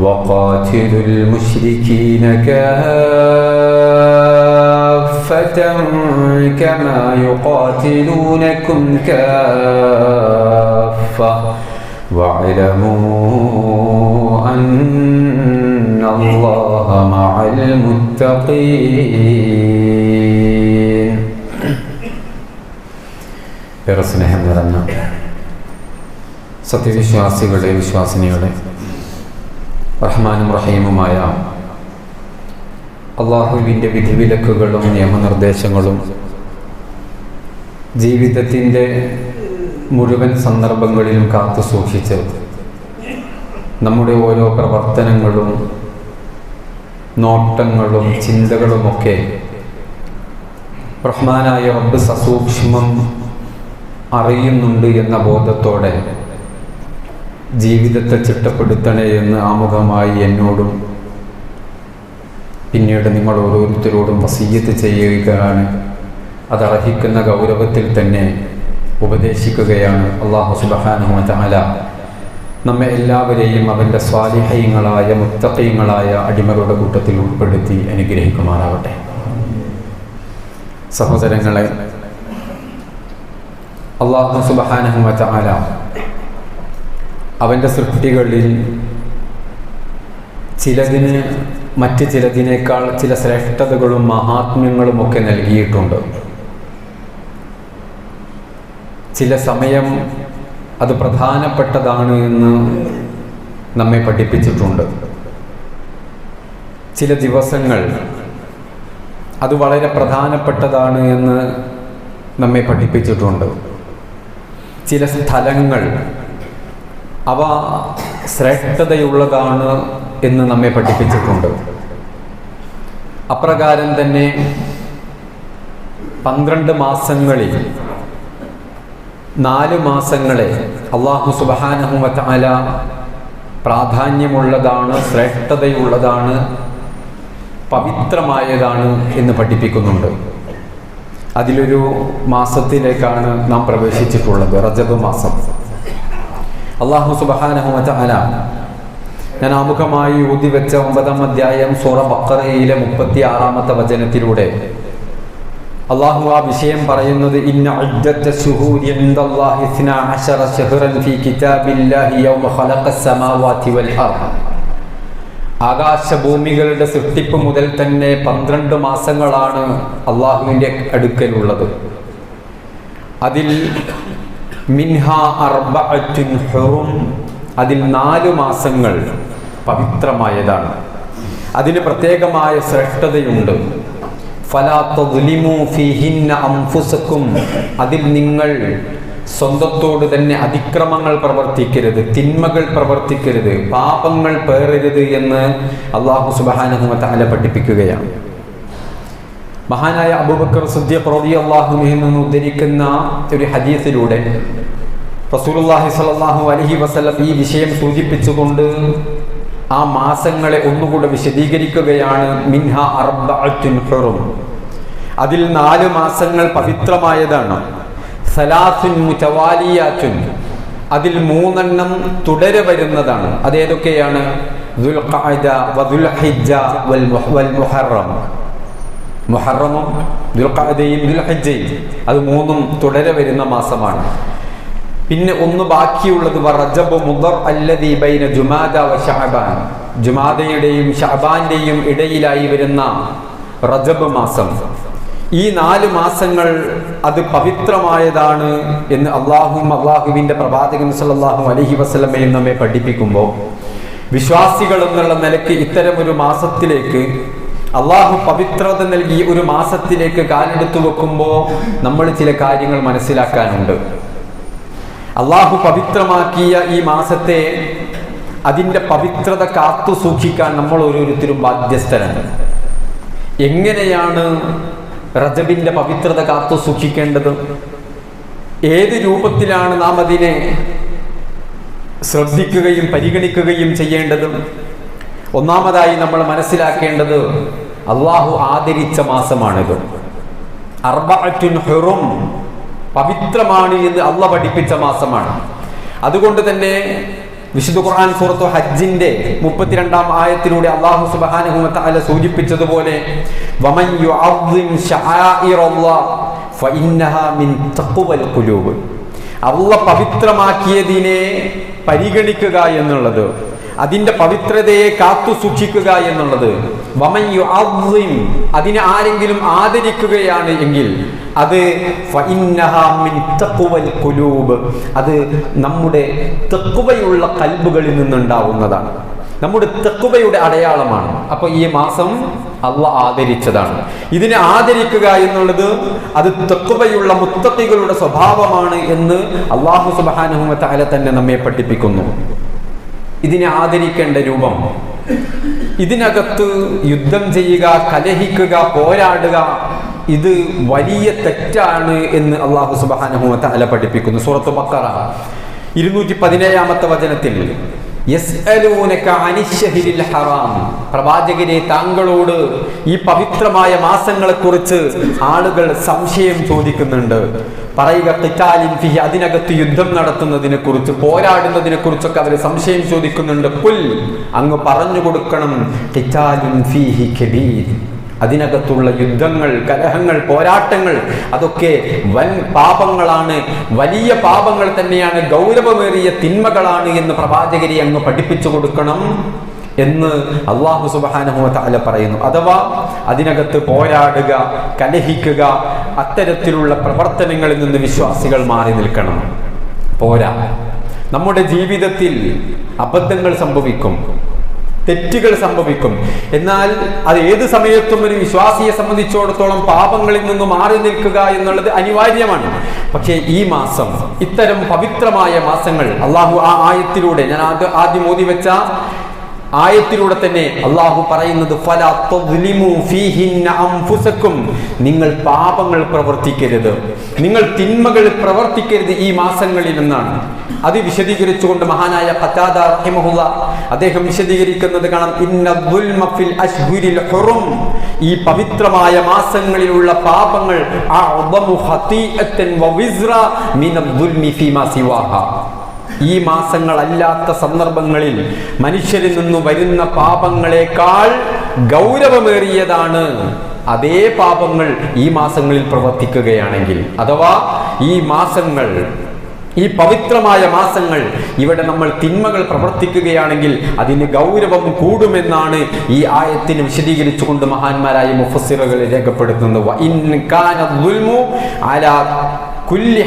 وقاتلوا المشركين كافة كما يقاتلونكم كافة واعلموا أن الله مع المتقين ഏറെ സ്നേഹം നിറഞ്ഞ സത്യവിശ്വാസികളുടെ വിശ്വാസിനിയുടെ റഹ്മാനും റഹീമുമായ അള്ളാഹുവിന്റെ വിധിവിലക്കുകളും നിയമനിർദ്ദേശങ്ങളും ജീവിതത്തിന്റെ മുഴുവൻ സന്ദർഭങ്ങളിലും കാത്തു സൂക്ഷിച്ച് നമ്മുടെ ഓരോ പ്രവർത്തനങ്ങളും നോട്ടങ്ങളും ചിന്തകളുമൊക്കെ റഹ്മാനായ റബ്ബ് സസൂക്ഷ്മം അറിയുന്നുണ്ട് എന്ന ബോധത്തോടെ ജീവിതത്തെ ചിട്ടപ്പെടുത്തണേ എന്ന് ആമുഖമായി എന്നോടും പിന്നീട് നിങ്ങൾ ഓരോരുത്തരോടും വസീയത്ത് ചെയ്യുകയാണ്. അതർഹിക്കുന്ന ഗൗരവത്തിൽ തന്നെ ഉപദേശിക്കുകയാണ് അള്ളാഹു സുബഹാനുഹല നമ്മെ എല്ലാവരെയും അവന്റെ സ്വാലിഹയങ്ങളായ മുത്തക്കയങ്ങളായ അടിമകളുടെ കൂട്ടത്തിൽ ഉൾപ്പെടുത്തി അനുഗ്രഹിക്കുമാറാവട്ടെ. സഹോദരങ്ങളെ അള്ളാഹു സുബഹാനഹുമല അവന്റെ സൃഷ്ടികളിൽ ചിലതിന് മറ്റ് ചിലതിനേക്കാൾ ചില ശ്രേഷ്ഠതകളും മഹാത്മ്യങ്ങളും ഒക്കെ നൽകിയിട്ടുണ്ട്. ചില സമയം അത് പ്രധാനപ്പെട്ടതാണ് എന്ന് നമ്മെ പഠിപ്പിച്ചിട്ടുണ്ട്. ചില ദിവസങ്ങൾ അത് വളരെ പ്രധാനപ്പെട്ടതാണ് എന്ന് നമ്മെ പഠിപ്പിച്ചിട്ടുണ്ട്. ചില സ്ഥലങ്ങൾ അവ ശ്രേഷ്ഠതയുള്ളതാണ് എന്ന് നമ്മെ പഠിപ്പിച്ചിട്ടുണ്ട്. അപ്രകാരം തന്നെ പന്ത്രണ്ട് മാസങ്ങളിൽ നാല് മാസങ്ങളെ അള്ളാഹു സുബാനഹുമല പ്രാധാന്യമുള്ളതാണ് ശ്രേഷ്ഠതയുള്ളതാണ് പവിത്രമായതാണ് എന്ന് പഠിപ്പിക്കുന്നുണ്ട്. അതിലൊരു മാസത്തിലേക്കാണ് നാം പ്രവേശിച്ചിട്ടുള്ളത് റജബ് മാസം. അള്ളാഹു സുബാനഹുമല ഞാൻ ആമുഖമായി ഊതി വെച്ച ഒമ്പതാം അധ്യായം സൂറ ബക്കറയിലെ മുപ്പത്തി ആറാമത്തെ വചനത്തിലൂടെ. അള്ളാഹു ആ വിഷയം പറയുന്നത് ഇന്ന ഫീ കിതാബില്ലാഹി യൗമ വൽ ആകാശഭൂമികളുടെ സൃഷ്ടിപ്പ് മുതൽ തന്നെ പന്ത്രണ്ട് മാസങ്ങളാണ് അള്ളാഹുവിന്റെ അടുക്കലുള്ളത്. അതിൽ അതിൽ നാല് മാസങ്ങൾ പവിത്രമായതാണ്. അതിന് പ്രത്യേകമായ ശ്രേഷ്ഠതയുണ്ട്. അതിൽ നിങ്ങൾ സ്വന്തത്തോട് തന്നെ അതിക്രമങ്ങൾ പ്രവർത്തിക്കരുത് തിന്മകൾ പ്രവർത്തിക്കരുത് പാപങ്ങൾ പേറരുത് എന്ന് അള്ളാഹു സുബാനുമല പഠിപ്പിക്കുകയാണ്. മഹാനായ അബൂബക്കർ സുദ്യ പ്രതി അള്ളാഹുമിൽ നിന്ന് ഉദ്ധരിക്കുന്ന ഒരു ഹദീസിലൂടെ റസൂലുള്ളാഹി സ്വല്ലല്ലാഹു അലൈഹി വസല്ലം ഈ വിഷയം സൂചിപ്പിച്ചുകൊണ്ട് ആ മാസങ്ങളെ ഒന്നുകൂടെ വിശദീകരിക്കുകയാണ്. മിൻഹ അർബഅത്തുൻ ഹുറും. അതിൽ നാല് മാസങ്ങൾ പവിത്രമായതാണ്. സലാസുൻ മുതവാലിയാത്തുൻ. അതിൽ മൂന്നെണ്ണം തുടരെ വരുന്നതാണ്. അതേതൊക്കെയാണ് ദുൽഖഅദ വദുൽഹിജ്ജ വൽ മുഹറമും ദുൽഖാദയും ദുൽഹിജ്ജയും. അത് മൂന്നും തുടരെ വരുന്ന മാസമാണ്. പിന്നെ ഒന്ന് ബാക്കിയുള്ളത് റജബ് മുദർ അല്ലദീ ബൈന ജുമാദ വ ജുമാദയുടെയും ഷഹബാന്റെയും ഇടയിലായി വരുന്ന റജബ് മാസം. ഈ നാല് മാസങ്ങൾ അത് പവിത്രമായതാണ് എന്ന് അള്ളാഹും അള്ളാഹുവിന്റെ പ്രവാചകൻ സല്ലല്ലാഹു അലഹി വസ്ലമയും നമ്മെ പഠിപ്പിക്കുമ്പോൾ വിശ്വാസികൾ എന്നുള്ള നിലയ്ക്ക് ഇത്തരമൊരു മാസത്തിലേക്ക് അള്ളാഹു പവിത്രത നൽകി ഒരു മാസത്തിലേക്ക് കാലെടുത്തു വെക്കുമ്പോൾ നമ്മൾ ചില കാര്യങ്ങൾ മനസ്സിലാക്കാനുണ്ട്. അള്ളാഹു പവിത്രമാക്കിയ ഈ മാസത്തെ അതിന്റെ പവിത്രത കാത്തു സൂക്ഷിക്കാൻ നമ്മൾ ഓരോരുത്തരും ബാധ്യസ്ഥരാണ്. എങ്ങനെയാണ് റജബിന്റെ പവിത്രത കാത്തു സൂക്ഷിക്കേണ്ടത്? ഏത് രൂപത്തിലാണ് നാം അതിനെ ശ്രദ്ധിക്കുകയും പരിഗണിക്കുകയും ചെയ്യേണ്ടത്? ഒന്നാമതായി നമ്മൾ മനസ്സിലാക്കേണ്ടത് അള്ളാഹു ആദരിച്ച മാസമാണിത്. അർബഅത്തുൻ ഹുറും പവിത്രമാണ് എന്ന് അള്ള പഠിപ്പിച്ച മാസമാണ്. അതുകൊണ്ട് തന്നെ വിശുദ്ധ ഖുർആൻ സൂറത്തു ഹജ്ജിന്റെ മുപ്പത്തിരണ്ടാം ആയത്തിലൂടെ അള്ളാഹു തആല സൂചിപ്പിച്ചതുപോലെ വമൻ യുഅദ്ദിം മിൻ ഖുലൂബ്. അള്ള പവിത്രമാക്കിയതിനെ പരിഗണിക്കുക എന്നുള്ളത് അതിന്റെ പവിത്രതയെ കാത്തു സൂക്ഷിക്കുക എന്നുള്ളത്. അതിനെ ആരെങ്കിലും ആദരിക്കുകയാണ് എങ്കിൽ അത് അത് നമ്മുടെ തെക്കുവയുള്ള കൽബുകളിൽ നിന്നുണ്ടാവുന്നതാണ്. നമ്മുടെ തെക്കുവയുടെ അടയാളമാണ്. അപ്പൊ ഈ മാസം അള്ള ആദരിച്ചതാണ്. ഇതിനെ ആദരിക്കുക എന്നുള്ളത് അത് തെക്കുവയുള്ള മുത്തത്തികളുടെ സ്വഭാവമാണ് എന്ന് അള്ളാഹു സുബാനുഹമത്ത അല തന്നെ നമ്മെ പഠിപ്പിക്കുന്നു. ഇതിനെ ആദരിക്കേണ്ട രൂപം. ഇതിനകത്ത് യുദ്ധം ചെയ്യുക കലഹിക്കുക പോരാടുക ഇത് വലിയ തെറ്റാണ് എന്ന് അള്ളാഹു സുബാനഹുമത്ത് അല പഠിപ്പിക്കുന്നു. സുറത്ത് ബക്കറ ഇരുന്നൂറ്റി പതിനേഴാമത്തെ വചനത്തിൽ പ്രവാചകരെ താങ്കളോട് ഈ പവിത്രമായ മാസങ്ങളെ കുറിച്ച് ആളുകൾ സംശയം ചോദിക്കുന്നുണ്ട്. പറയുക കിറ്റാലിൻ അതിനകത്ത് യുദ്ധം നടത്തുന്നതിനെ കുറിച്ച് പോരാടുന്നതിനെ കുറിച്ചൊക്കെ അവർ സംശയം ചോദിക്കുന്നുണ്ട്. പുൽ അങ്ങ് പറഞ്ഞു കൊടുക്കണം. കിറ്റാലിൻ ഫിഹി കബീർ അതിനകത്തുള്ള യുദ്ധങ്ങൾ കലഹങ്ങൾ പോരാട്ടങ്ങൾ അതൊക്കെ വൻ പാപങ്ങളാണ്. വലിയ പാപങ്ങൾ തന്നെയാണ് ഗൗരവമേറിയ തിന്മകളാണ് എന്ന് പ്രവാചകരെ അങ്ങ് പഠിപ്പിച്ചു കൊടുക്കണം എന്ന് അള്ളാഹു സുബാനുഹുവ അല പറയുന്നു. അഥവാ അതിനകത്ത് പോരാടുക കലഹിക്കുക അത്തരത്തിലുള്ള പ്രവർത്തനങ്ങളിൽ നിന്ന് വിശ്വാസികൾ മാറി നിൽക്കണം. പോരാ. നമ്മുടെ ജീവിതത്തിൽ അബദ്ധങ്ങൾ സംഭവിക്കും. തെറ്റുകൾ സംഭവിക്കും. എന്നാൽ അത് ഏത് സമയത്തും ഒരു വിശ്വാസിയെ സംബന്ധിച്ചിടത്തോളം പാപങ്ങളിൽ നിന്ന് മാറി നിൽക്കുക എന്നുള്ളത് അനിവാര്യമാണ്. പക്ഷേ ഈ മാസം ഇത്തരം പവിത്രമായ മാസങ്ങൾ അള്ളാഹു ആ ആയത്തിലൂടെ ഞാൻ ആദ്യ- ആദ്യം ഓതി വെച്ച ആയത്തിലൂടെ തന്നെ അള്ളാഹു പറയുന്നത്. നിങ്ങൾ പാപങ്ങൾ പ്രവർത്തിക്കരുത്. നിങ്ങൾ തിന്മകൾ പ്രവർത്തിക്കരുത് ഈ മാസങ്ങളിൽ എന്നാണ്. അത് വിശദീകരിച്ചുകൊണ്ട് മഹാനായ പറ്റാദാർ റഹിമഹുല്ല അദ്ദേഹം വിശദീകരിക്കുന്നത് കാണാം. ഇന്ന ഈ പവിത്രമായ മാസങ്ങളിലുള്ള പാപങ്ങൾ ഈ മാസങ്ങളല്ലാത്ത സന്ദർഭങ്ങളിൽ മനുഷ്യരിൽ നിന്ന് വരുന്ന പാപങ്ങളെക്കാൾ ഗൗരവമേറിയതാണ് അതേ പാപങ്ങൾ ഈ മാസങ്ങളിൽ പ്രവർത്തിക്കുകയാണെങ്കിൽ. അഥവാ ഈ മാസങ്ങൾ ഈ പവിത്രമായ മാസങ്ങൾ ഇവിടെ നമ്മൾ തിന്മകൾ പ്രവർത്തിക്കുകയാണെങ്കിൽ അതിന് ഗൗരവം കൂടുമെന്നാണ് ഈ ആയത്തിന് വിശദീകരിച്ചുകൊണ്ട് മഹാന്മാരായ മുഫസിറുകൾ രേഖപ്പെടുത്തുന്നത്. കുല്ലി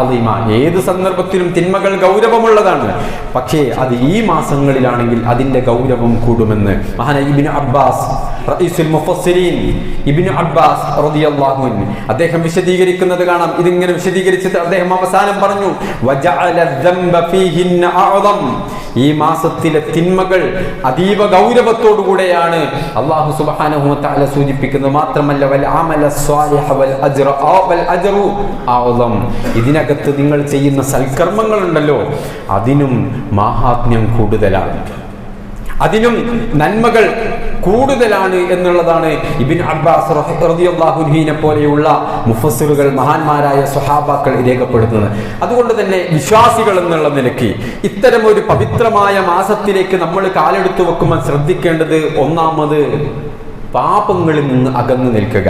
അളീമ ഏത് സന്ദർഭത്തിലും തിന്മകൾ ഗൗരവമുള്ളതാണ്. പക്ഷേ അത് ഈ മാസങ്ങളിലാണെങ്കിൽ അതിന്റെ ഗൗരവം കൂടുമെന്ന് മഹാന അബ്ബാസ് അബ്ബാസ് റളിയല്ലാഹു അദ്ദേഹം വിശദീകരിക്കുന്നത് കാണാം. ഇതിങ്ങനെ വിശദീകരിച്ചിട്ട് അദ്ദേഹം അവസാനം പറഞ്ഞു വജഅല അഅദം. ഈ മാസത്തിലെ തിന്മകൾ അതീവ ഗൗരവത്തോടുകൂടെയാണ് അള്ളാഹു വതആല സൂചിപ്പിക്കുന്നത്. മാത്രമല്ല വൽ അമല സ്വാലിഹ വൽ അജ്റ ഇതിനകത്ത് നിങ്ങൾ ചെയ്യുന്ന സൽക്കർമ്മങ്ങളുണ്ടല്ലോ. അതിനും മാഹാത്മ്യം കൂടുതലാണ്. അതിനും നന്മകൾ കൂടുതലാണ് എന്നുള്ളതാണ് ഇബിൻ അബ്ബാസ് റളിയല്ലാഹുവിനെ പോലെയുള്ള മുഫസ്സിറുകൾ മഹാന്മാരായ സ്വഹാബാക്കൾ രേഖപ്പെടുത്തുന്നത്. അതുകൊണ്ട് തന്നെ വിശ്വാസികൾ എന്നുള്ള നിലയ്ക്ക് ഇത്തരം ഒരു പവിത്രമായ മാസത്തിലേക്ക് നമ്മൾ കാലെടുത്തു വെക്കുമ്പോൾ ശ്രദ്ധിക്കേണ്ടത് ഒന്നാമത് പാപങ്ങളിൽ നിന്ന് അകന്നു നിൽക്കുക.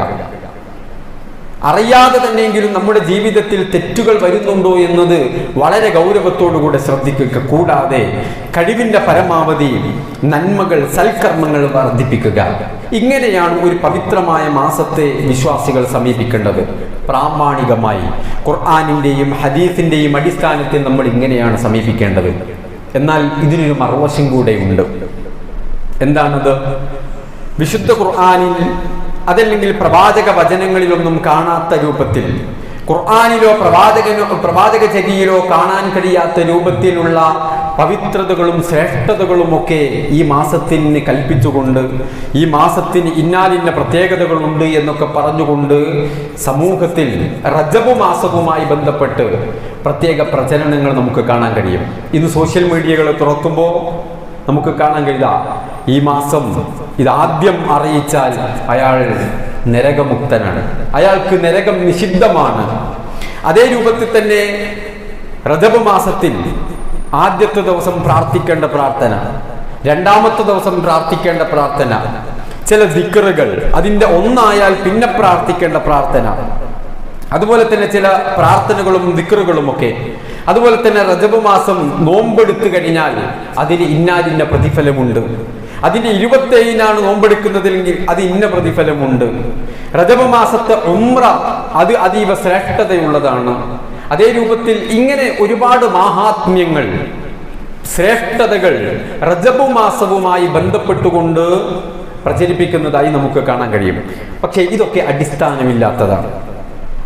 അറിയാതെ തന്നെയെങ്കിലും നമ്മുടെ ജീവിതത്തിൽ തെറ്റുകൾ വരുന്നുണ്ടോ എന്നത് വളരെ ഗൗരവത്തോടുകൂടെ ശ്രദ്ധിക്കുക. കൂടാതെ കഴിവിന്റെ പരമാവധി നന്മകൾ സൽക്കർമ്മങ്ങൾ വർദ്ധിപ്പിക്കുക. ഇങ്ങനെയാണ് ഒരു പവിത്രമായ മാസത്തെ വിശ്വാസികൾ സമീപിക്കേണ്ടത്. പ്രാമാണികമായി ഖുർആാനിന്റെയും ഹദീസിന്റെയും അടിസ്ഥാനത്തിൽ നമ്മൾ ഇങ്ങനെയാണ് സമീപിക്കേണ്ടത്. എന്നാൽ ഇതിനൊരു മറുവശം കൂടെ ഉണ്ട്. എന്താണത്? വിശുദ്ധ ഖുർആാനിൽ അതല്ലെങ്കിൽ പ്രവാചക വചനങ്ങളിലൊന്നും കാണാത്ത രൂപത്തിൽ ഖുർആാനിലോ പ്രവാചകനോ പ്രവാചക ചരിയിലോ കാണാൻ കഴിയാത്ത രൂപത്തിലുള്ള പവിത്രതകളും ശ്രേഷ്ഠതകളും ഒക്കെ ഈ മാസത്തിന് കൽപ്പിച്ചുകൊണ്ട് ഈ മാസത്തിന് ഇന്നാലിന്ന പ്രത്യേകതകളുണ്ട് എന്നൊക്കെ പറഞ്ഞുകൊണ്ട് സമൂഹത്തിൽ റജബ് മാസവുമായി ബന്ധപ്പെട്ട് പ്രത്യേക പ്രചരണങ്ങൾ നമുക്ക് കാണാൻ കഴിയും. ഇന്ന് സോഷ്യൽ മീഡിയകൾ തുറക്കുമ്പോൾ നമുക്ക് കാണാൻ കഴിയുക ഈ മാസം ഇതാദ്യം അറിയിച്ചാൽ അയാൾ നരകമുക്തനാണ്. അയാൾക്ക് നരകം നിഷിദ്ധമാണ്. അതേ രൂപത്തിൽ തന്നെ റജബ് മാസത്തിൽ ആദ്യത്തെ ദിവസം പ്രാർത്ഥിക്കേണ്ട പ്രാർത്ഥന രണ്ടാമത്തെ ദിവസം പ്രാർത്ഥിക്കേണ്ട പ്രാർത്ഥന ചില ദിക്കറുകൾ അതിന്റെ ഒന്നായാൽ പിന്നെ പ്രാർത്ഥിക്കേണ്ട പ്രാർത്ഥന. അതുപോലെ തന്നെ ചില പ്രാർത്ഥനകളും ദിക്കറുകളും ഒക്കെ അതുപോലെ തന്നെ റജബ് മാസം നോമ്പെടുത്തു കഴിഞ്ഞാൽ അതിന് ഇന്നാലിന്ന പ്രതിഫലമുണ്ട്. അതിന്റെ ഇരുപത്തേഴിനാണ് നോമ്പെടുക്കുന്നതെങ്കിൽ അത് ഇന്ന പ്രതിഫലമുണ്ട്. റജബ് മാസത്തെ ഉമ്ര അത് അതീവ ശ്രേഷ്ഠതയുള്ളതാണ്. അതേ രൂപത്തിൽ ഇങ്ങനെ ഒരുപാട് മാഹാത്മ്യങ്ങൾ ശ്രേഷ്ഠതകൾ റജബ് മാസവുമായി ബന്ധപ്പെട്ടുകൊണ്ട് പ്രചരിപ്പിക്കുന്നതായി നമുക്ക് കാണാൻ കഴിയും. പക്ഷേ ഇതൊക്കെ അടിസ്ഥാനമില്ലാത്തതാണ്.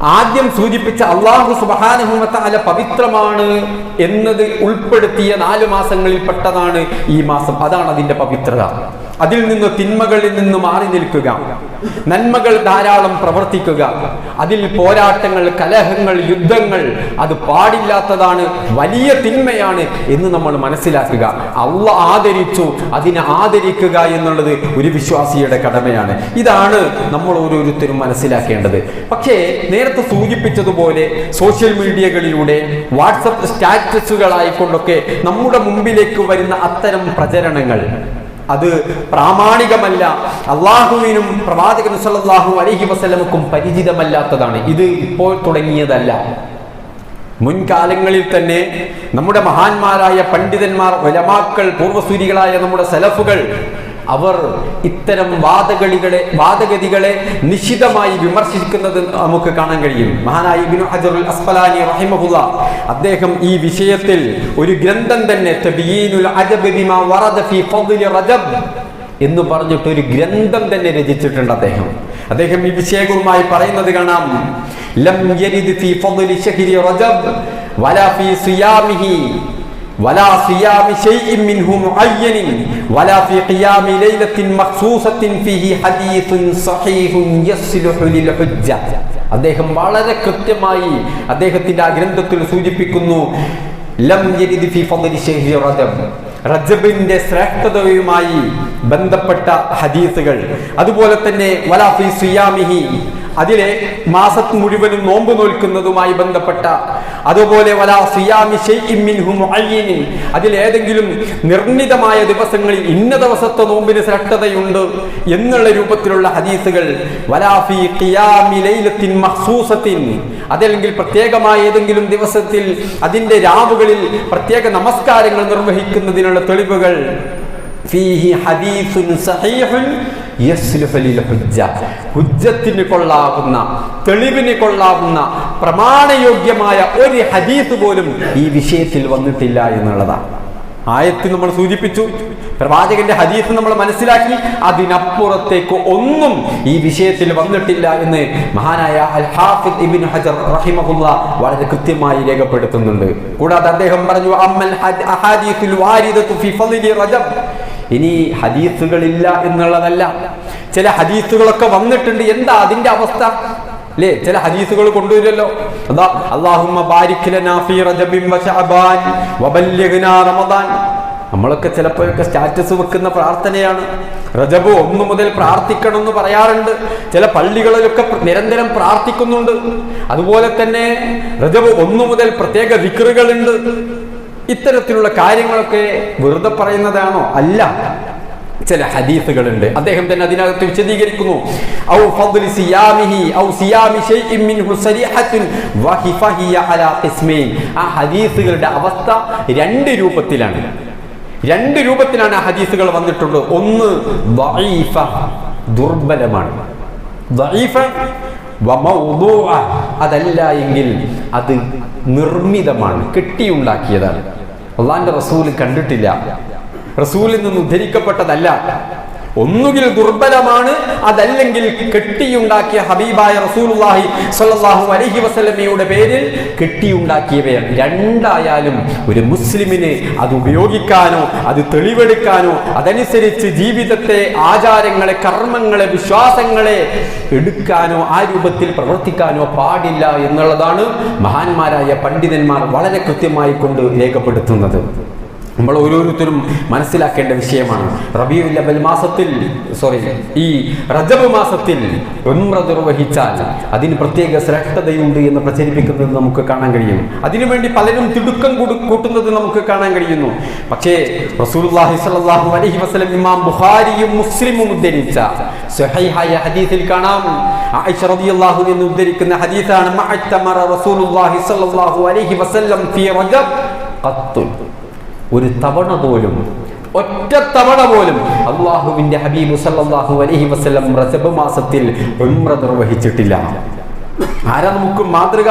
ആദ്യം സൂചിപ്പിച്ച അള്ളാഹു സുബാനുഹുമത്താല പവിത്രമാണ് എന്നത് ഉൾപ്പെടുത്തിയ നാല് മാസങ്ങളിൽ പെട്ടതാണ് ഈ മാസം. അതാണ് അതിന്റെ പവിത്രത. അതിൽ നിന്ന് തിന്മകളിൽ നിന്ന് മാറി നിൽക്കുക. നന്മകൾ ധാരാളം പ്രവർത്തിക്കുക. അതിൽ പോരാട്ടങ്ങൾ കലഹങ്ങൾ യുദ്ധങ്ങൾ അത് പാടില്ലാത്തതാണ് വലിയ തിന്മയാണ് എന്ന് നമ്മൾ മനസ്സിലാക്കുക. അള്ള ആദരിച്ചു അതിനെ ആദരിക്കുക എന്നുള്ളത് ഒരു വിശ്വാസിയുടെ കടമയാണ്. ഇതാണ് നമ്മൾ ഓരോരുത്തരും മനസ്സിലാക്കേണ്ടത്. പക്ഷേ നേരത്തെ സൂചിപ്പിച്ചതുപോലെ സോഷ്യൽ മീഡിയകളിലൂടെ വാട്സപ്പ് സ്റ്റാറ്റസുകളായിക്കൊണ്ടൊക്കെ നമ്മുടെ മുമ്പിലേക്ക് വരുന്ന അത്തരം പ്രചരണങ്ങൾ അത് പ്രാമാണികമല്ല. അള്ളാഹുവിനും പ്രവാചകൻ സല്ലല്ലാഹു അലഹി വസല്ലമക്കും പരിചിതമല്ലാത്തതാണ്. ഇത് ഇപ്പോൾ തുടങ്ങിയതല്ല. മുൻകാലങ്ങളിൽ തന്നെ നമ്മുടെ മഹാന്മാരായ പണ്ഡിതന്മാർ വലമാക്കൾ പൂർവസൂരികളായ നമ്മുടെ സലഫുകൾ അവർ ഇത്തരം വാദഗളികളെ വാദഗതികളെ നിശിതമായി വിമർശിക്കുന്നത് നമുക്ക് കാണാൻ കഴിയും. മഹാനായി ഇബ്നു ഹജറുൽ അസ്ഫലാനി റഹിമഹുല്ല അദ്ദേഹം ഈ വിഷയത്തിൽ ഒരു ഗ്രന്ഥം തന്നെ എന്ന് പറഞ്ഞിട്ട് ഒരു ഗ്രന്ഥം തന്നെ രചിച്ചിട്ടുണ്ട് അദ്ദേഹം. അദ്ദേഹം ഈ വിഷയവുമായി പറയുന്നത് കാണാം. ലം യരിദ് ഫീ ഫദ്ലി ശഹരി റജബ് വലാ ഫീ സിയാമിഹി ولا صيام شيء منه معين ولا في قيام ليلة مخصوصة فيه حديث صحيح يصلح للحجة അദ്ദേഹം വളരെ കൃത്യമായി അദ്ദേഹത്തിന്റെ ആ ഗ്രന്ഥത്തിൽ സൂചിപ്പിക്കുന്നു ലം യരിദ് ഫി ഫദ്ലി ശഹരി റജബ് റജബിന്റെ ശ്രേഷ്ഠതയുമായി ബന്ധപ്പെട്ട ഹദീസുകൾ അതുപോലെ തന്നെ വലാഫി സുയാമിഹി അതിലെ മാസത്ത് മുഴുവനും നോമ്പ് നോൽക്കുന്നതുമായി ബന്ധപ്പെട്ട അതുപോലെ സിയാമി അതിലേതെങ്കിലും നിർണിതമായ ദിവസങ്ങളിൽ ഇന്ന ദിവസത്തെ നോമ്പിന് ശ്രേഷ്ഠതയുണ്ട് എന്നുള്ള രൂപത്തിലുള്ള ഹദീസുകൾ അതല്ലെങ്കിൽ പ്രത്യേകമായ ഏതെങ്കിലും ദിവസത്തിൽ അതിന്റെ രാവുകളിൽ പ്രത്യേക നമസ്കാരങ്ങൾ നിർവഹിക്കുന്നതിനുള്ള തെളിവുകൾ. ഫീഹി ഹദീസുൻ സഹീഹുൻ ഹുജ്ജത്തിന് കൊള്ളാവുന്ന തെളിവിന് കൊള്ളാവുന്ന പ്രമാണയോഗ്യമായ ഒരു ഹദീസ് പോലും ഈ വിഷയത്തിൽ വന്നിട്ടില്ല എന്നുള്ളതാണ്. ആയത്ത് നമ്മൾ സൂചിപ്പിച്ചു. പ്രവാചകന്റെ ഹദീസ് നമ്മൾ മനസ്സിലാക്കി. അതിനപ്പുറത്തേക്ക് ഒന്നും ഈ വിഷയത്തിൽ വന്നിട്ടില്ല എന്ന് മഹാനായ അൽ ഹജർ വളരെ കൃത്യമായി രേഖപ്പെടുത്തുന്നുണ്ട്. കൂടാതെ അദ്ദേഹം പറഞ്ഞു ഫി ഫളിലി റജബ്. ഇനി ഹദീസുകളില്ല എന്നുള്ളതല്ല. ചില ഹദീസുകളൊക്കെ വന്നിട്ടുണ്ട്. എന്താ അതിന്റെ അവസ്ഥ? അല്ലേ? ചില ഹദീസുകൾ കൊണ്ടുവരുമല്ലോ. അതാ അള്ളാഹുമ്മ ബാരിക് ലനാ ഫീ റജബിൻ വ ശഅബാൻ വബല്ലിഗ്നാ റമദാൻ. നമ്മളൊക്കെ ചിലപ്പോഴൊക്കെ സ്റ്റാറ്റസ് വെക്കുന്ന പ്രാർത്ഥനയാണ്. റജബ് ഒന്നു മുതൽ പ്രാർത്ഥിക്കണം എന്ന് പറയാറുണ്ട്. ചില പള്ളികളിലൊക്കെ നിരന്തരം പ്രാർത്ഥിക്കുന്നുണ്ട്. അതുപോലെ തന്നെ റജബ് ഒന്നു മുതൽ പ്രത്യേക വിക്രുകളുണ്ട് ഇത്തരത്തിലുള്ള കാര്യങ്ങളൊക്കെ വെറുതെ പറയുന്നതാണോ? അല്ല. ചില ഹദീസുകളുണ്ട്. അദ്ദേഹം തന്നെ അതിനകത്ത് വിശദീകരിക്കുന്നു. ഔ സിയാമിഹി ഔ സിയാമി ഷൈഇൻ മിൻഹു വഹിഫഹിയ അലാ ആ ഹദീസുകളുടെ അവസ്ഥ രണ്ട് രൂപത്തിലാണ്. രണ്ട് രൂപത്തിലാണ് ആ ഹദീസുകൾ വന്നിട്ടുള്ളത്. ഒന്ന് ദഈഫ ദുർബലമാണ്. അതല്ല എങ്കിൽ അത് നിർമ്മിതമാണ് കെട്ടിയുണ്ടാക്കിയതാണ്. അള്ളാന്റെ റസൂൽ കണ്ടിട്ടില്ല. റസൂലിൽ നിന്ന് ഉദ്ധരിക്കപ്പെട്ടതല്ല. ഒന്നുകിൽ ദുർബലമാണ് അതല്ലെങ്കിൽ കെട്ടിയുണ്ടാക്കിയ ഹബീബായ റസൂലുള്ളാഹി സ്വല്ലല്ലാഹു അലൈഹി വസല്ലമയുടെ പേരിൽ കെട്ടിയുണ്ടാക്കിയവയാണ്. രണ്ടായാലും ഒരു മുസ്ലിമിന് അത് ഉപയോഗിക്കാനോ അത് തെളിവെടുക്കാനോ അതനുസരിച്ച് ജീവിതത്തെ ആചാരങ്ങളെ കർമ്മങ്ങളെ വിശ്വാസങ്ങളെ എടുക്കാനോ ആ രൂപത്തിൽ പ്രവർത്തിക്കാനോ പാടില്ല എന്നുള്ളതാണ് മഹാന്മാരായ പണ്ഡിതന്മാർ വളരെ കൃത്യമായി കൊണ്ട് രേഖപ്പെടുത്തുന്നത്. നമ്മൾ ഓരോരുത്തരും മനസ്സിലാക്കേണ്ട വിഷയമാണ്. റബിയുല്ല മാസത്തിൽ സോറി ഈ റജബ് മാസത്തിൽ ഉംറ നിർവഹിച്ചാൽ അതിന് പ്രത്യേക ശ്രേഷ്ഠതയുണ്ട് എന്ന് പ്രചരിപ്പിക്കുന്നത് നമുക്ക് കാണാൻ കഴിയും. അതിനുവേണ്ടി പലരും തിടുക്കം കൂട്ടുന്നത് നമുക്ക് കാണാൻ കഴിയുന്നു. പക്ഷേ റസൂലുള്ളാഹി സ്വല്ലല്ലാഹു അലൈഹി വസല്ലം ഇമാം ബുഖാരിയും മുസ്ലിമും ഉദ്ധരിച്ച സ്വഹീഹായ ഹദീസിൽ കാണാം. ആയിഷ റളിയല്ലാഹു എന്ന് ഉദ്ധരിക്കുന്ന ഹദീസാണ് മഅത്തമറ റസൂലുള്ളാഹി സ്വല്ലല്ലാഹു അലൈഹി വസല്ലം ഫീ റജബ് ഖത്തുൻ. ഒരു തവണ പോലും ഒറ്റ തവണ പോലും അള്ളാഹുവിന്റെ ഹബീബ് സല്ലാഹു അലഹി വസ്ലം റജബ് മാസത്തിൽ ഉംറ നിർവഹിച്ചിട്ടില്ല. ആരാ നമുക്ക് മാതൃക?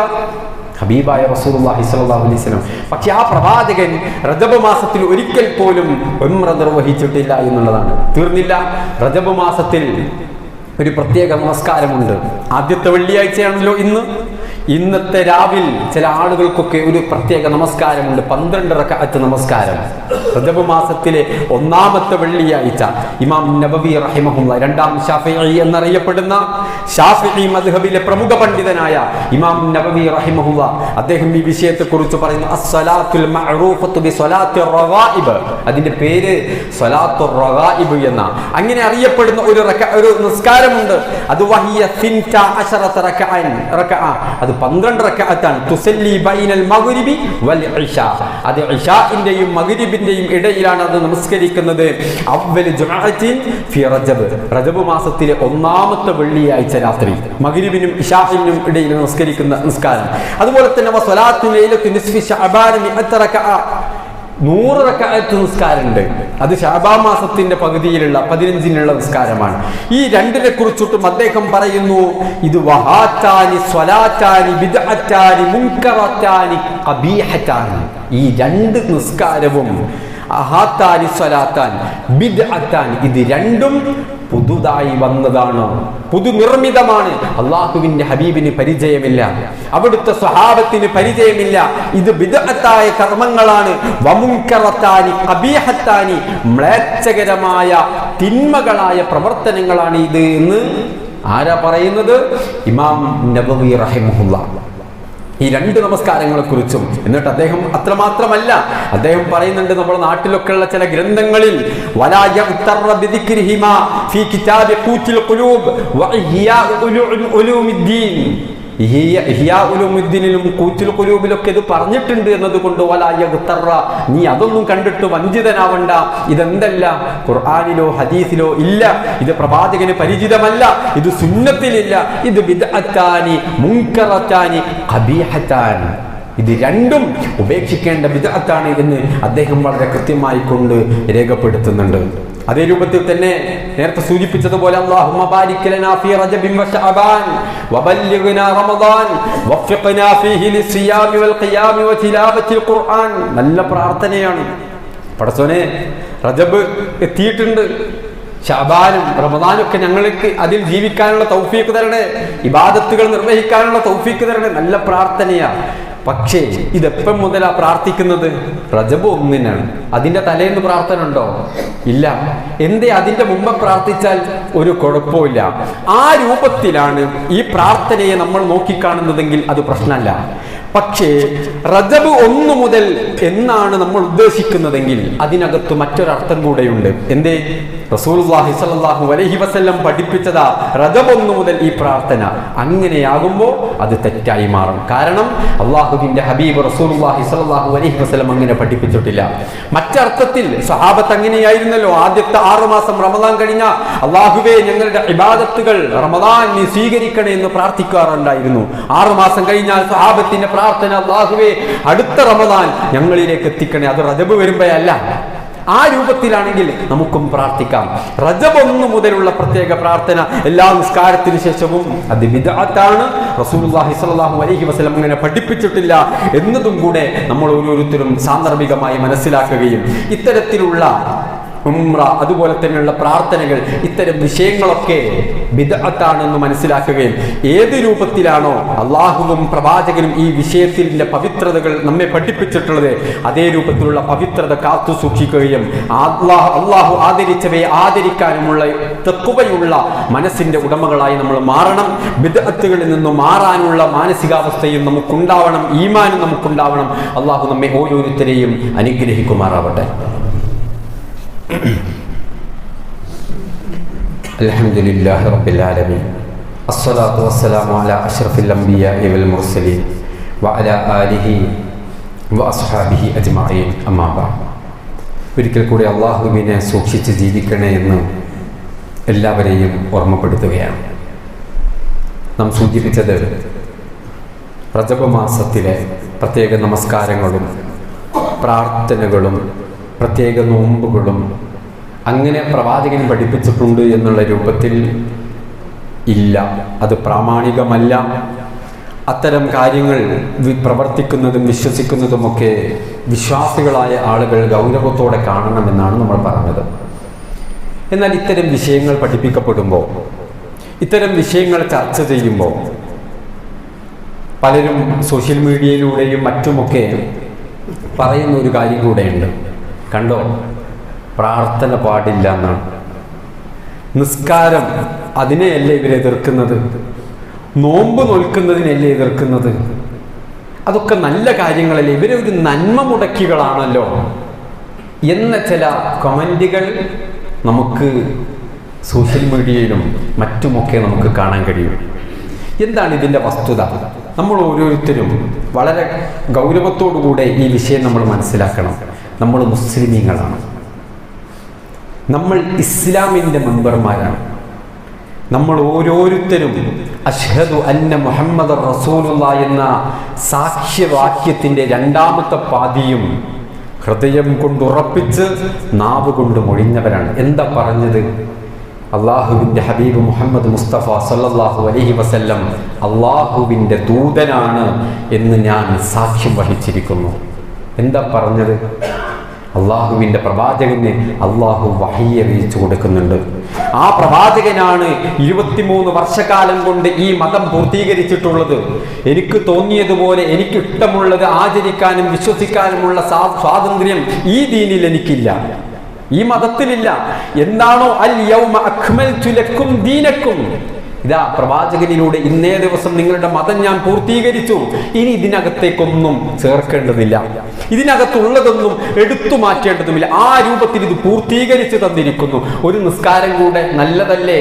ഹബീബായ റസൂലുള്ളാഹി സ്വല്ലല്ലാഹു അലൈഹി വസല്ലം. പക്ഷെ ആ പ്രവാചകൻ റജബ് മാസത്തിൽ ഒരിക്കൽ പോലും ഉംറ നിർവഹിച്ചിട്ടില്ല എന്നുള്ളതാണ്. തീർന്നില്ല. റജബ് മാസത്തിൽ ഒരു പ്രത്യേക നമസ്കാരമുണ്ട്. ആദ്യത്തെ വെള്ളിയാഴ്ചയാണല്ലോ ഇന്ന്. ഇന്നത്തെ രാവിൽ ചില ആളുകൾക്കൊക്കെ ഒരു പ്രത്യേക നമസ്കാരമുണ്ട്. പന്ത്രണ്ട് റക്കാത്ത് നമസ്കാരം. റജബ് മാസത്തിലെ ഒന്നാമത്തെ വെള്ളിയാഴ്ച ഇമാം നബവി റഹിമഹുല്ല രണ്ടാം ഷാഫി എന്നറിയപ്പെടുന്ന ഷാഫി മദ്ഹബിലെ പ്രമുഖ പണ്ഡിതനായ ഇമാം നബവി റഹിമഹുല്ല അദ്ദേഹം ഈ വിഷയത്തെ കുറിച്ച് അസ്സലാത്തുൽ ബി അതിന്റെ പേര് എന്ന. അങ്ങനെ അറിയപ്പെടുന്ന ഒരു ഒരു നിസ്കാരമുണ്ട്. അത് വഹിയ അത് പന്ത്രണ്ട് റകഅത്താണ് തുസല്ലി ബൈനൽ മഗ്രിബി വൽ ഇശാ അത് ഇശാഇന്റെയും മഗ്രിബിന്റെയും ഇടയിലാണ് അത് നമസ്കരിക്കുന്നത്. അവ്വൽ ജുമഅത്തിൻ ഫി റജബ്. റജബ് മാസത്തിലെ ഒന്നാമത്തെ വെള്ളിയാഴ്ച രാത്രി. മഗ്രിബിനും ഇശാഇനും ഇടയിൽ നമസ്കരിക്കുന്ന നിസ്കാരം. അതുപോലെ തന്നെ നൂറ് റക്അത്ത് നിസ്കാരമുണ്ട്. അത് ഷാബാ മാസത്തിന്റെ പകുതിയിലുള്ള പതിനഞ്ചിനുള്ള നിസ്കാരമാണ്. ഈ രണ്ടിനെ കുറിച്ചിട്ടും അദ്ദേഹം പറയുന്നു ഇത് വഹാറ്റാനി സ്വലാറ്റാനി വിദാറ്റാനി മുൻകറാറ്റാനി അബീഹറ്റാനി ഈ രണ്ട് നിസ്കാരവും ഇത് രണ്ടും പുതുതായി വന്നതാണ്. പുതുനിർമ്മിതമാണ്. അള്ളാഹുവിന്റെ ഹബീബിന് പരിചയമില്ല. അവിടുത്തെ സ്വഭാവത്തിന് പരിചയമില്ല. ഇത് വിദഗ്ധത്തായ കർമ്മങ്ങളാണ്. വമുൻകറത്താനി കബീഹത്താനി മ്ലേച്ഛകരമായ തിന്മകളായ പ്രവർത്തനങ്ങളാണ് ഇത് എന്ന് ആരാ പറയുന്നത്? ഇമാം നബവി റഹിമുല്ല ഈ രണ്ട് നമസ്കാരങ്ങളെ കുറിച്ചും എന്നിട്ട് അദ്ദേഹം അത്രമാത്രമല്ല അദ്ദേഹം പറയുന്നുണ്ട് നമ്മുടെ നാട്ടിലൊക്കെ ഉള്ള ചില ഗ്രന്ഥങ്ങളിൽ ഫീ കിതാബി ഉലൂമുദ്ദീനിലും കൂത്തിൽ കുലൂബിലൊക്കെ ഇത് പറഞ്ഞിട്ടുണ്ട് എന്നതുകൊണ്ട് വലാ നീ അതൊന്നും കണ്ടിട്ട് വഞ്ചിതനാവണ്ട. ഇതെന്തല്ല? ഖുർആാനിലോ ഹദീസിലോ ഇല്ല. ഇത് പ്രവാചകന് പരിചിതമല്ല. ഇത് സുന്നത്തിലില്ല. ഇത് ബിദ്അത്താനി മുൻകറത്താനി ഖബീഹത്താൻ. ഇത് രണ്ടും ഉപേക്ഷിക്കേണ്ട വിധത്താണ് എന്ന് അദ്ദേഹം വളരെ കൃത്യമായി കൊണ്ട് രേഖപ്പെടുത്തുന്നുണ്ട്. അതേ രൂപത്തിൽ തന്നെ നേരത്തെ സൂചിപ്പിച്ചതുപോലെ അല്ലാഹുമ്മ ബാരിക് ലനാ ഫീ വബല്ലിഗ്നാ ഫീഹി വൽ ഖിയാമി ഖുർആൻ നല്ല പ്രാർത്ഥനയാണ്. പടച്ചോനെ റജബ് എത്തിയിട്ടുണ്ട്. ഷാബാനും റമദാനും ഒക്കെ ഞങ്ങൾക്ക് അതിൽ ജീവിക്കാനുള്ള തൗഫീക്ക് തരണേ ഇബാദത്തുകൾ നിർവഹിക്കാനുള്ള തൗഫീക്ക് തരണേ നല്ല പ്രാർത്ഥനയാണ് പക്ഷേ ഇതെപ്പം മുതലാ പ്രാർത്ഥിക്കുന്നത്? റജബ് ഒന്നിനാണ്. അതിന്റെ തലേന്ന് പ്രാർത്ഥന ഉണ്ടോ ഇല്ല. എന്തേ അതിന്റെ മുമ്പ് പ്രാർത്ഥിച്ചാൽ ഒരു കുഴപ്പമില്ല ആ രൂപത്തിലാണ് ഈ പ്രാർത്ഥനയെ നമ്മൾ നോക്കിക്കാണുന്നതെങ്കിൽ അത് പ്രശ്നമല്ല. പക്ഷേ റജബ് ഒന്നു മുതൽ എന്നാണ് നമ്മൾ ഉദ്ദേശിക്കുന്നതെങ്കിൽ അതിനകത്ത് മറ്റൊരർത്ഥം കൂടെയുണ്ട്. എന്തേ? റസൂലുള്ളാഹി വലഹി വസല്ലം പഠിപ്പിച്ചതാ റജബ് ഒന്നു മുതൽ ഈ പ്രാർത്ഥന. അങ്ങനെയാകുമ്പോൾ അത് തെറ്റായി മാറും. കാരണം അള്ളാഹുബിന്റെ ഹബീബ് റസൂലുള്ളാഹി സ്വല്ലല്ലാഹു അലൈഹി വസല്ലം അങ്ങനെ പഠിപ്പിച്ചിട്ടില്ല. മറ്റർത്ഥത്തിൽ സഹാബത്ത് അങ്ങനെയായിരുന്നല്ലോ. ആദ്യത്തെ ആറു മാസം റമദാൻ കഴിഞ്ഞ അള്ളാഹുബെ ഞങ്ങളുടെ ഇബാദത്തുകൾ റമദാൻ നീ സ്വീകരിക്കണേ എന്ന് പ്രാർത്ഥിക്കാറുണ്ടായിരുന്നു. ആറു മാസം കഴിഞ്ഞാൽ സഹാബത്തിന്റെ പ്രാർത്ഥന അള്ളാഹുവേ അടുത്ത റമദാൻ ഞങ്ങളിലേക്ക് എത്തിക്കണേ. അത് റജബ് വരുമ്പോഴല്ല. ആ രൂപത്തിലാണെങ്കിൽ നമുക്കും പ്രാർത്ഥിക്കാം. റജബ് ഒന്ന് മുതലുള്ള പ്രത്യേക പ്രാർത്ഥന എല്ലാ നിസ്കാരത്തിന് ശേഷവും. അത് വിദാത്താണ് റസൂലുള്ളാഹി സ്വല്ലല്ലാഹു അലഹി വസ്ലം അങ്ങനെ പഠിപ്പിച്ചിട്ടില്ല എന്നതും കൂടെ നമ്മൾ ഓരോരുത്തരും സാന്ദർഭികമായി മനസ്സിലാക്കുകയും ഇത്തരത്തിലുള്ള ഉംറ അതുപോലെ തന്നെയുള്ള പ്രാർത്ഥനകൾ ഇത്തരം വിഷയങ്ങളൊക്കെ ബിദഅത്താണെന്ന് മനസ്സിലാക്കുകയും ഏത് രൂപത്തിലാണോ അള്ളാഹുവും പ്രവാചകനും ഈ വിഷയത്തിന്റെ പവിത്രതകൾ നമ്മെ പഠിപ്പിച്ചിട്ടുള്ളത് അതേ രൂപത്തിലുള്ള പവിത്രത കാത്തു സൂക്ഷിക്കുകയും അള്ളാഹു അള്ളാഹു ആദരിച്ചവയെ ആദരിക്കാനുമുള്ള തെക്കുവയുള്ള മനസ്സിന്റെ ഉടമകളായി നമ്മൾ മാറണം. ബിദഅത്തുകളിൽ നിന്നും മാറാനുള്ള മാനസികാവസ്ഥയും നമുക്കുണ്ടാവണം ഈമാനും നമുക്കുണ്ടാവണം. അള്ളാഹു നമ്മെ ഓരോരുത്തരെയും അനുഗ്രഹിക്കുമാറാവട്ടെ. الحمد لله رب العالمين الصلاة والسلام على أشرف الأنبياء والمرسلين وعلى آله وأصحابه أجمعين أما بعد ഒരിക്കൽ കൂടി അള്ളാഹുവിനെ സൂക്ഷിച്ച് ജീവിക്കണേ എന്ന് എല്ലാവരെയും ഓർമ്മപ്പെടുത്തുകയാണ് നാം സൂചിപ്പിച്ചത് റജബ മാസത്തിലെ പ്രത്യേക നമസ്കാരങ്ങളും പ്രാർത്ഥനകളും പ്രത്യേക നോമ്പുകളും അങ്ങനെ പ്രവാചകൻ പഠിപ്പിച്ചിട്ടുണ്ട് എന്നുള്ള രൂപത്തിൽ ഇല്ല. അത് പ്രാമാണികമല്ല. അത്തരം കാര്യങ്ങൾ പ്രവർത്തിക്കുന്നതും വിശ്വസിക്കുന്നതുമൊക്കെ വിശ്വാസികളായ ആളുകൾ ഗൗരവത്തോടെ കാണണമെന്നാണ് നമ്മൾ പറഞ്ഞത്. എന്നാൽ ഇത്തരം വിഷയങ്ങൾ പഠിപ്പിക്കപ്പെടുമ്പോൾ ഇത്തരം വിഷയങ്ങൾ ചർച്ച ചെയ്യുമ്പോൾ പലരും സോഷ്യൽ മീഡിയയിലൂടെയും മറ്റുമൊക്കെ പറയുന്ന ഒരു കാര്യം കൂടെയുണ്ട്. കണ്ടോ? പ്രാർത്ഥന പാടില്ല എന്നാണ്. നിസ്കാരം അതിനെയല്ലേ ഇവരെ എതിർക്കുന്നത്? നോമ്പ് നോൽക്കുന്നതിനല്ലേ എതിർക്കുന്നത്? അതൊക്കെ നല്ല കാര്യങ്ങളല്ലേ. ഇവരെ ഒരു നന്മ മുടക്കികളാണല്ലോ. എന്ന ചില കമന്റുകൾ നമുക്ക് സോഷ്യൽ മീഡിയയിലും മറ്റുമൊക്കെ നമുക്ക് കാണാൻ കഴിയും. എന്താണ് ഇതിന്റെ വസ്തുത? നമ്മൾ ഓരോരുത്തരും വളരെ ഗൗരവത്തോടുകൂടെ ഈ വിഷയം നമ്മൾ മനസ്സിലാക്കണം. നമ്മൾ മുസ്ലിമീങ്ങളാണ്. നമ്മൾ ഇസ്ലാമിന്റെ മെമ്പർമാരാണ്. നമ്മൾ ഓരോരുത്തരും അഷ്ഹദു അന്ന മുഹമ്മദ് റസൂലുള്ള എന്ന സാക്ഷ്യവാക്യത്തിന്റെ രണ്ടാമത്തെ പാതിയും ഹൃദയം കൊണ്ട് ഉറപ്പിച്ച് നാവ് കൊണ്ട് മൊഴിഞ്ഞവരാണ്. എന്താ പറഞ്ഞത്? അള്ളാഹുവിന്റെ ഹബീബ് മുഹമ്മദ് മുസ്തഫ സല്ലല്ലാഹു അലഹി വസല്ലം അള്ളാഹുവിന്റെ ദൂതനാണ് എന്ന് ഞാൻ സാക്ഷ്യം വഹിച്ചിരിക്കുന്നു. എന്താ പറഞ്ഞത്? അള്ളാഹുവിന്റെ പ്രവാചകന് അള്ളാഹു വഹി വീഴ്ച കൊടുക്കുന്നുണ്ട്. ആ പ്രവാചകനാണ് ഇരുപത്തിമൂന്ന് വർഷക്കാലം കൊണ്ട് ഈ മതം പൂർത്തീകരിച്ചിട്ടുള്ളത്. എനിക്ക് തോന്നിയതുപോലെ എനിക്ക് ഇഷ്ടമുള്ളത് ആചരിക്കാനും വിശ്വസിക്കാനുമുള്ള സ്വാ- സ്വാതന്ത്ര്യം ഈ ദീനിൽ എനിക്കില്ല. ഈ മതത്തിലില്ല. എന്താണോ അൽ യൗമ അഖ്മൽ ലക്കും ദീനക്കും. ഇതാ പ്രവാചകനിലൂടെ ഇന്നേ ദിവസം നിങ്ങളുടെ മതം ഞാൻ പൂർത്തീകരിച്ചു. ഇനി ഇതിനകത്തേക്കൊന്നും ചേർക്കേണ്ടതില്ല. ഇതിനകത്തുള്ളതൊന്നും എടുത്തു മാറ്റേണ്ടതുമില്ല. ആ രൂപത്തിൽ ഇത് പൂർത്തീകരിച്ചു തന്നിരിക്കുന്നു. ഒരു നിസ്കാരം കൂടെ നല്ലതല്ലേ?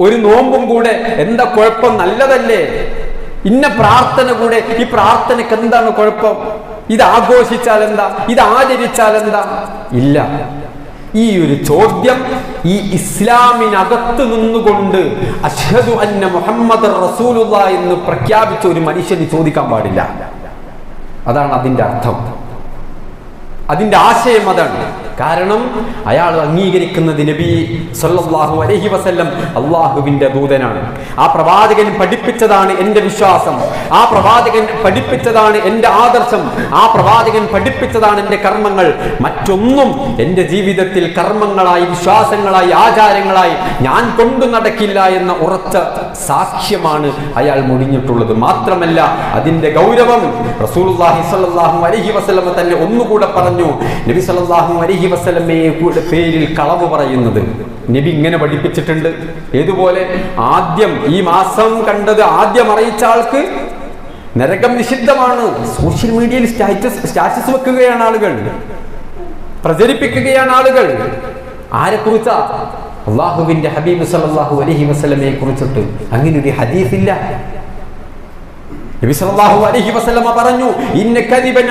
ഒരു നോമ്പും കൂടെ എന്താ കുഴപ്പം? നല്ലതല്ലേ? ഇന്ന പ്രാർത്ഥന കൂടെ ഈ പ്രാർത്ഥനയ്ക്ക് എന്താണ് കുഴപ്പം? ഇത് ആഘോഷിച്ചാൽ എന്താ? ഇത് ആചരിച്ചാൽ എന്താ? ഇല്ല. ഈ ഒരു ചോദ്യം ഈ ഇസ്ലാമിനകത്ത് നിന്നുകൊണ്ട് അഷ്ഹദു അന്ന മുഹമ്മദ് റസൂലുള്ള എന്ന് പ്രഖ്യാപിച്ച ഒരു മനുഷ്യന് ചോദിക്കാൻ പാടില്ല. അതാണ് അതിന്റെ അർത്ഥം. അതിന്റെ ആശയം അതാണ്. കാരണം അയാൾ അംഗീകരിക്കുന്നത് നബി സല്ലല്ലാഹു അലഹി വസല്ലം അള്ളാഹുവിന്റെ ദൂതനാണ്. ആ പ്രവാചകൻ പഠിപ്പിച്ചതാണ് എന്റെ വിശ്വാസം. ആ പ്രവാചകൻ പഠിപ്പിച്ചതാണ് എന്റെ ആദർശം. ആ പ്രവാചകൻ പഠിപ്പിച്ചതാണ് എന്റെ കർമ്മങ്ങൾ. മറ്റൊന്നും എന്റെ ജീവിതത്തിൽ കർമ്മങ്ങളായി വിശ്വാസങ്ങളായി ആചാരങ്ങളായി ഞാൻ കൊണ്ടു നടക്കില്ല എന്ന ഉറച്ച സാക്ഷ്യമാണ് അയാൾ മുടിഞ്ഞിട്ടുള്ളത്. മാത്രമല്ല അതിന്റെ ഗൗരവം സ്വല്ലല്ലാഹു അലൈഹി വസല്ലമ തന്നെ ഒന്നുകൂടെ പറഞ്ഞു. നബി സല്ലല്ലാഹു അലൈഹി വസ്ലമയെ കൂടെ പേരിൽ കളവ് പറയുന്നത്. നബി ഇങ്ങനെ പഠിപ്പിച്ചിട്ടുണ്ട്. ഏതുപോലെ? ആദ്യം ഈ മാസം കണ്ടത് ആദ്യം അറിയിച്ച ആൾക്ക് നരകം നിഷിദ്ധമാണ്. സോഷ്യൽ മീഡിയയിൽ സ്റ്റാറ്റസ് സ്റ്റാറ്റസ് വെക്കുകയാണ് ആളുകൾ. പ്രചരിപ്പിക്കുകയാണ് ആളുകൾ. ആരെ അള്ളാഹുവിന്റെ ഹബീബ് സല്ലല്ലാഹു അലഹി വസ്ലമയെ കുറിച്ചിട്ട് അങ്ങനെ ഒരു ഹദീസില്ല. നബി സല്ലല്ലാഹു അലൈഹി വസല്ലമ പറഞ്ഞു ഇന്ന കദിബൻ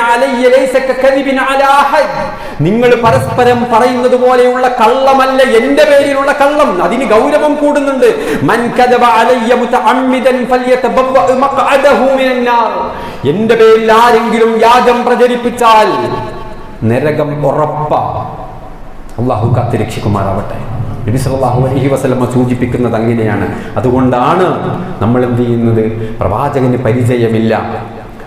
നിങ്ങൾ പരസ്പരം പറയുന്നത് പോലെയുള്ള കള്ളമല്ല എന്റെ പേരിലുള്ള കള്ളം. അതിന് ഗൗരവം കൂടുന്നുണ്ട്. മൻ കദബ മഖഅദഹു നാർ എന്റെ പേരിൽ ആരെങ്കിലും യാഗം പ്രചരിപ്പിച്ചാൽ നരകം ഉറപ്പാ. അള്ളാഹു കാത്തിരക്ഷിക്കുമാറാവട്ടെ. നബി സല്ലല്ലാഹു അലൈഹി വസല്ലമ സൂചിപ്പിക്കുന്നത് അങ്ങനെയാണ്. അതുകൊണ്ടാണ് നമ്മൾ എന്ത് ചെയ്യുന്നത്? പ്രവാചകന് പരിചയമില്ല.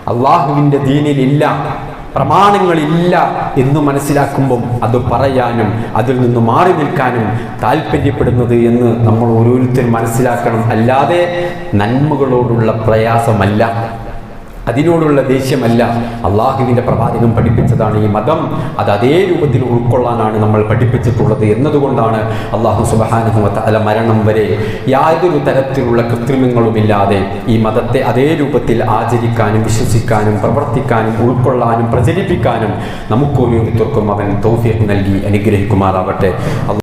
അള്ളാഹുവിന്റെ ദീനിലില്ല. പ്രമാണങ്ങളില്ല എന്ന് മനസ്സിലാക്കുമ്പം അത് പറയാനും അതിൽ നിന്ന് മാറി നിൽക്കാനും താല്പര്യപ്പെടുന്നത് എന്ന് നമ്മൾ ഓരോരുത്തരും മനസ്സിലാക്കണം. അല്ലാതെ നന്മകളോടുള്ള പ്രയാസമല്ല. അതിനോടുള്ള ദേഷ്യമല്ല. അള്ളാഹുവിന്റെ പ്രവാചകം പഠിപ്പിച്ചതാണ് ഈ മതം. അത് അതേ രൂപത്തിൽ ഉൾക്കൊള്ളാനാണ് നമ്മൾ പഠിപ്പിച്ചിട്ടുള്ളത് എന്നതുകൊണ്ടാണ് അള്ളാഹു സുബഹാനുഭവത്ത് അല മരണം വരെ യാതൊരു തരത്തിലുള്ള കൃത്രിമങ്ങളുമില്ലാതെ ഈ മതത്തെ അതേ രൂപത്തിൽ ആചരിക്കാനും വിശ്വസിക്കാനും പ്രവർത്തിക്കാനും ഉൾക്കൊള്ളാനും പ്രചരിപ്പിക്കാനും നമുക്ക് ഓരോരുത്തർക്കും അവൻ തൗഫീഖ് നൽകി അനുഗ്രഹിക്കുമാറാവട്ടെ.